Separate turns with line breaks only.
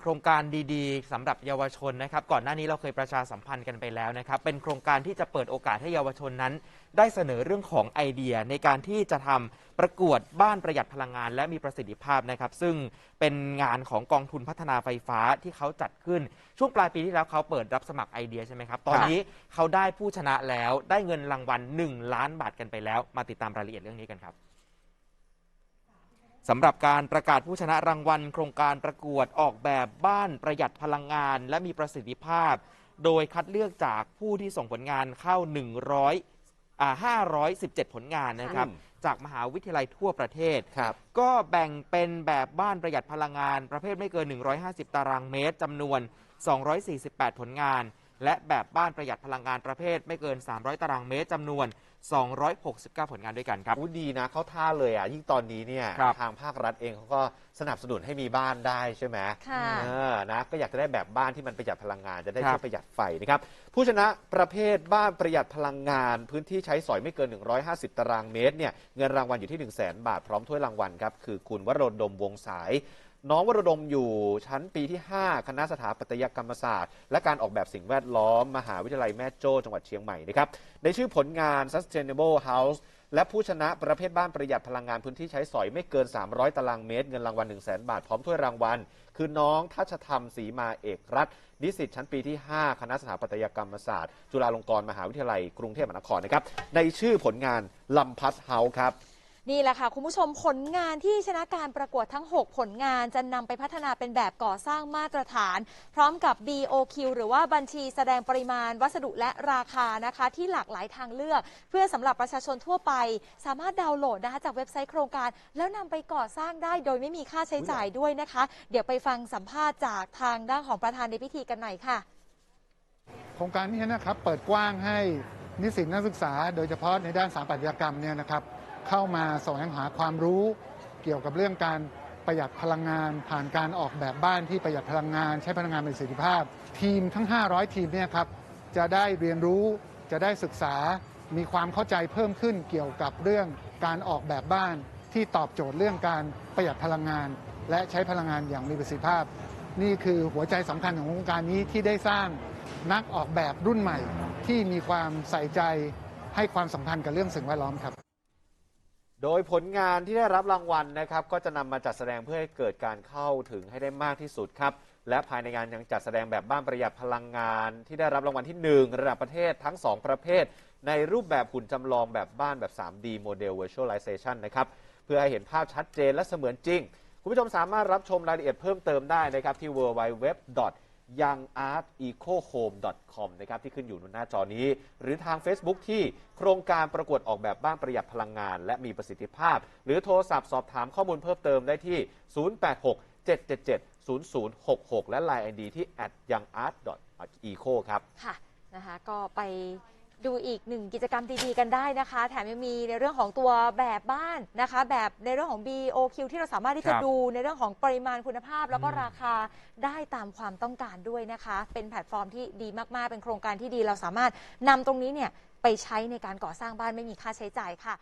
โครงการดีๆสำหรับเยาวชนนะครับก่อนหน้านี้เราเคยประชาสัมพันธ์กันไปแล้วนะครับเป็นโครงการที่จะเปิดโอกาสให้เยาวชนนั้น ได้เสนอเรื่องของไอเดียในการที่จะทำประกวดบ้านประหยัดพลังงาน และมีประสิทธิภาพนะครับ ซึ่งเป็นงานของกองทุนพัฒนาไฟฟ้าที่เขาจัดขึ้น ช่วงปลายปีที่แล้วเขาเปิดรับสมัครไอเดียใช่ไหมครับ ตอนนี้เขาได้ผู้ชนะแล้วได้เงินรางวัล 1 ล้านบาทกันไปแล้ว มาติดตามรายละเอียดเรื่องนี้กันครับ สำหรับการประกาศผู้ชนะรางวัล โครงการประกวดออกแบบบ้านประหยัดพลังงาน และมีประสิทธิภาพ โดยคัดเลือกจากผู้ที่ส่งผลงานเข้า 100อ่า517 ผลงานนะครับ
อืม
จากมหาวิทยาลัยทั่วประเทศ
ครับ
ก็แบ่งเป็นแบบบ้านประหยัดพลังงาน ประเภทไม่เกิน 150 ตารางเมตรจำนวน 248 ผลงาน และแบบบ้านประหยัดพลังงานประเภทไม่เกิน 300 ตารางเมตรจำนวน 269 ผลงานด้วยกันครับ
อู้ดีนะเขาท่าเลยอะยิ่งตอนนี้เนี่ย
ครับ
ทางภาครัฐเองเขาก็สนับสนุนให้มีบ้านได้ใช่ไหม
ค่ะ
เออนะก็อยากจะได้แบบบ้านที่มันประหยัดพลังงานจะได้
ครับ
ช่วยประหยัดไฟนะครับผู้ชนะประเภทบ้านประหยัดพลังงาน พื้นที่ใช้สอยไม่เกิน 150 ตารางเมตรเนี่ยเงินรางวัลอยู่ที่ 1 0 0 0 0แบาทพร้อมถ้วยรางวัลครับคือคุณวรดมวงสาย น้องวรดมอยู่ชั้นปีที่ 5 คณะสถาปัตยกรรมศาสตร์ และการออกแบบสิ่งแวดล้อม มหาวิทยาลัยแม่โจ้จังหวัดเชียงใหม่นะครับในชื่อผลงาน Sustainable House และผู้ชนะประเภทบ้านประหยัดพลังงานพื้นที่ใช้สอยไม่เกิน 300 ตารางเมตร เงินรางวัล 1 0 0 0 0แบาท พร้อมถ้วยรางวัล คือน้องทัชธรรมศรีมาเอกรัฐนิสิตชั้นปีที่ 5 คณะสถาปัตยกรรมศาสตร์ จุฬาลงกรณ์มหาวิทยาลัยกรุงเทพมหานครนะครับในชื่อผลงานลำพัดเฮาส์ครับ
นี่แหละค่ะ คุณผู้ชมผลงานที่ชนะการประกวดทั้ง 6 ผลงานจะนำไปพัฒนาเป็นแบบก่อสร้างมาตรฐาน พร้อมกับ BOQ หรือว่าบัญชีแสดงปริมาณวัสดุและราคานะคะ ที่หลากหลายทางเลือก เพื่อสำหรับประชาชนทั่วไป สามารถดาวน์โหลดนะคะจากเว็บไซต์โครงการ แล้วนำไปก่อสร้างได้โดยไม่มีค่าใช้จ่ายด้วยนะคะ เดี๋ยวไปฟังสัมภาษณ์จากทางด้านของประธานในพิธีกันหน่อยค่ะ
โครงการนี้นะครับเปิดกว้างให้นิสิตนักศึกษา โดยเฉพาะในด้านสถาปัตยกรรมเนี่ยนะครับ เข้ามาแสวงหาความรู้เกี่ยวกับเรื่องการประหยัดพลังงาน ผ่านการออกแบบบ้านที่ประหยัดพลังงาน ใช้พลังงานเป็นประสิทธิภาพ ทีมทั้ง 500 ทีมเนี่ยครับจะได้เรียนรู้จะได้ศึกษามีความเข้าใจเพิ่มขึ้นเกี่ยวกับเรื่องการออกแบบบ้านที่ตอบโจทย์เรื่องการประหยัดพลังงาน และใช้พลังงานอย่างมีประสิทธิภาพ นี่คือหัวใจสำคัญของโครงการนี้ที่ได้สร้างนักออกแบบรุ่นใหม่ ที่มีความใส่ใจให้ความสำคัญกับเรื่องสิ่งแวดล้อมครับ
โดยผลงานที่ได้รับรางวัลนะครับ ก็จะนำมาจัดแสดงเพื่อให้เกิดการเข้าถึงให้ได้มากที่สุดครับ และภายในงานยังจัดแสดงแบบบ้านประหยัดพลังงาน ที่ได้รับรางวัลที่ 1 ระดับประเทศทั้ง 2 ประเภท ในรูปแบบหุ่นจำลองแบบบ้านแบบ 3D Model Virtualization นะครับ เพื่อให้เห็นภาพชัดเจนและเสมือนจริง คุณผู้ชมสามารถรับชมรายละเอียดเพิ่มเติมได้นะครับที่ www youngartecohome.com นะครับที่ขึ้นอยู่บนหน้าจอนี้ หรือทาง Facebook ที่โครงการประกวดออกแบบบ้านประหยัดพลังงาน และมีประสิทธิภาพ หรือโทรศัพท์สอบถามข้อมูลเพิ่มเติมได้ที่ 086 777 0066 และ Line ID ที่ youngart.eco ครับ
ค่ะนะคะก็ไป ดูอีกหนึ่งกิจกรรมดีๆกันได้นะคะ แถมยังมีในเรื่องของตัวแบบบ้านนะคะ แบบในเรื่องของ BOQ ที่เราสามารถที่จะ
ครับ
ดูในเรื่องของปริมาณคุณภาพ แล้วก็
อืม
ราคาได้ตามความต้องการด้วยนะคะ เป็นแพลตฟอร์มที่ดีมากๆ เป็นโครงการที่ดีเราสามารถนำตรงนี้เนี่ยไปใช้ในการก่อสร้างบ้านไม่มีค่าใช้จ่ายค่ะ